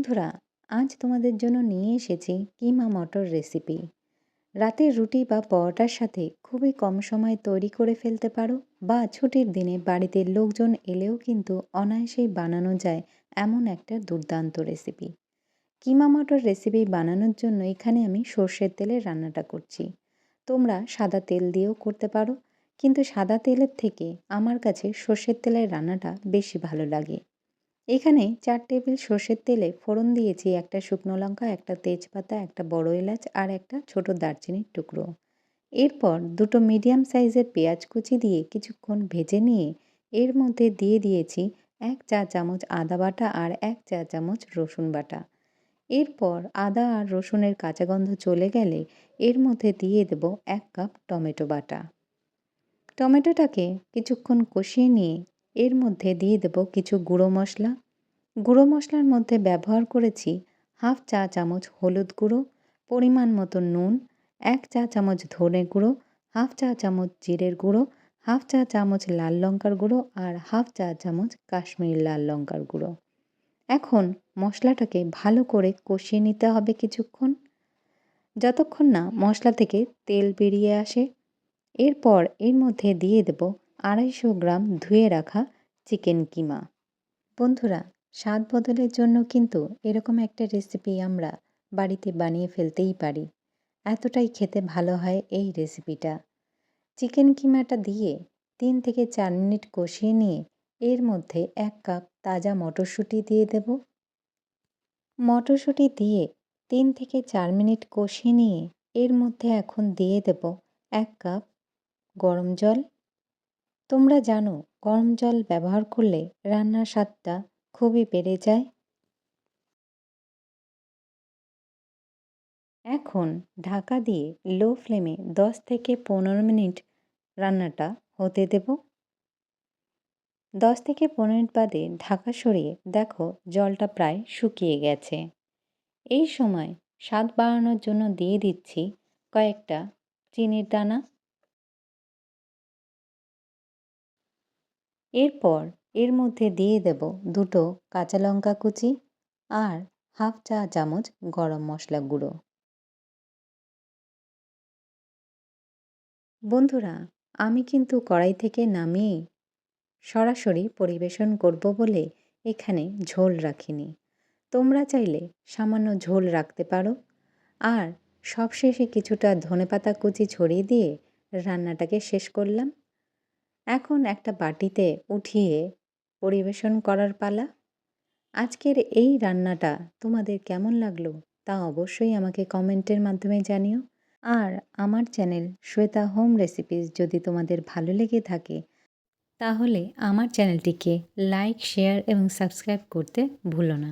বন্ধুরা, আজ তোমাদের জন্য নিয়ে এসেছি কিমা মটর রেসিপি। রাতের রুটি বা পরোটার সাথে খুবই কম সময়ে তৈরি করে ফেলতে পারো বা ছুটির দিনে বাড়িতে লোকজন এলেও কিন্তু অনায়াসেই বানানো যায় এমন একটা দুর্দান্ত রেসিপি। কিমা মটর রেসিপি বানানোর জন্য এখানে আমি সর্ষের তেলের রান্নাটা করছি। তোমরা সাদা তেল দিয়েও করতে পারো, কিন্তু সাদা তেলের থেকে আমার কাছে সর্ষের তেলের রান্নাটা বেশি ভালো লাগে। এখানে চার টেবিল সর্ষের তেলে ফোড়ন দিয়েছি একটা শুকনো লঙ্কা, একটা তেজপাতা, একটা বড় এলাচ আর একটা ছোট দারচিনির টুকরো। এরপর দুটো মিডিয়াম সাইজের পেঁয়াজ কুচি দিয়ে কিছুক্ষণ ভেজে নিয়ে এর মধ্যে দিয়ে দিয়েছি এক চা চামচ আদা বাটা আর এক চা চামচ রসুন বাটা। এরপর আদা আর রসুনের কাঁচা গন্ধ চলে গেলে এর মধ্যে দিয়ে দেব এক কাপ টমেটো বাটা। টমেটোটাকে কিছুক্ষণ কষিয়ে নিয়ে এর মধ্যে দিয়ে দেব কিছু গুঁড়ো মশলা। গুঁড়ো মশলার মধ্যে ব্যবহার করেছি হাফ চা চামচ হলুদ গুঁড়ো, পরিমাণ মতো নুন, এক চা চামচ ধনে গুঁড়ো, হাফ চা চামচ জিরের গুঁড়ো, হাফ চা চামচ লাল লঙ্কার গুঁড়ো আর হাফ চা চামচ কাশ্মীরি লাল লঙ্কার গুঁড়ো। এখন মশলাটাকে ভালো করে কষিয়ে নিতে হবে কিছুক্ষণ। যতক্ষণ না মশলা থেকে তেল বেরিয়ে আসে, এরপর এর মধ্যে দিয়ে দেব আড়াইশো গ্রাম ধুয়ে রাখা চিকেন কিমা। বন্ধুরা, স্বাদ বদলের জন্য কিন্তু এরকম একটা রেসিপি আমরা বাড়িতে বানিয়ে ফেলতেই পারি। এতটাই খেতে ভালো হয় এই রেসিপিটা। চিকেন কিমাটা দিয়ে তিন থেকে চার মিনিট কষিয়ে নিয়ে এর মধ্যে এক কাপ তাজা মটরশুঁটি দিয়ে দেব। মটরশুঁটি দিয়ে তিন থেকে চার মিনিট কষিয়ে নিয়ে এর মধ্যে এখন দিয়ে দেব এক কাপ গরম জল তোমরা জানো, গরম জল ব্যবহার করলে রান্নার স্বাদটা খুবই বেড়ে যায়? এখন ঢাকা দিয়ে লো ফ্লেমে দশ থেকে পনেরো মিনিট রান্নাটা হতে দেব। দশ থেকে পনেরো মিনিট বাদে ঢাকা সরিয়ে দেখো জলটা প্রায় শুকিয়ে গেছে। এই সময় স্বাদ বাড়ানোর জন্য দিয়ে দিচ্ছি কয়েকটা চিনির দানা। এরপর এর মধ্যে দিয়ে দেব দুটো কাঁচা লঙ্কা কুচি আর হাফ চা চামচ গরম মশলা গুঁড়ো। বন্ধুরা, আমি কিন্তু কড়াই থেকে নামিয়ে সরাসরি পরিবেশন করব বলে এখানে ঝোল রাখিনি। তোমরা চাইলে সামান্য ঝোল রাখতে পারো আর সবশেষে কিছুটা ধনেপাতা কুচি ছড়িয়ে দিয়ে রান্নাটাকে শেষ করলাম। এখন একটা বাটিতে উঠিয়ে পরিবেশন করার পালা? আজকের এই রান্নাটা তোমাদের কেমন লাগল তা অবশ্যই আমাকে কমেন্টের মাধ্যমে জানিও। আর আমার চ্যানেল শ্বেতা হোম রেসিপিস যদি তোমাদের ভালো লেগে থাকে, তাহলে আমার চ্যানেলটিকে লাইক, শেয়ার এবং সাবস্ক্রাইব করতে ভুলো না।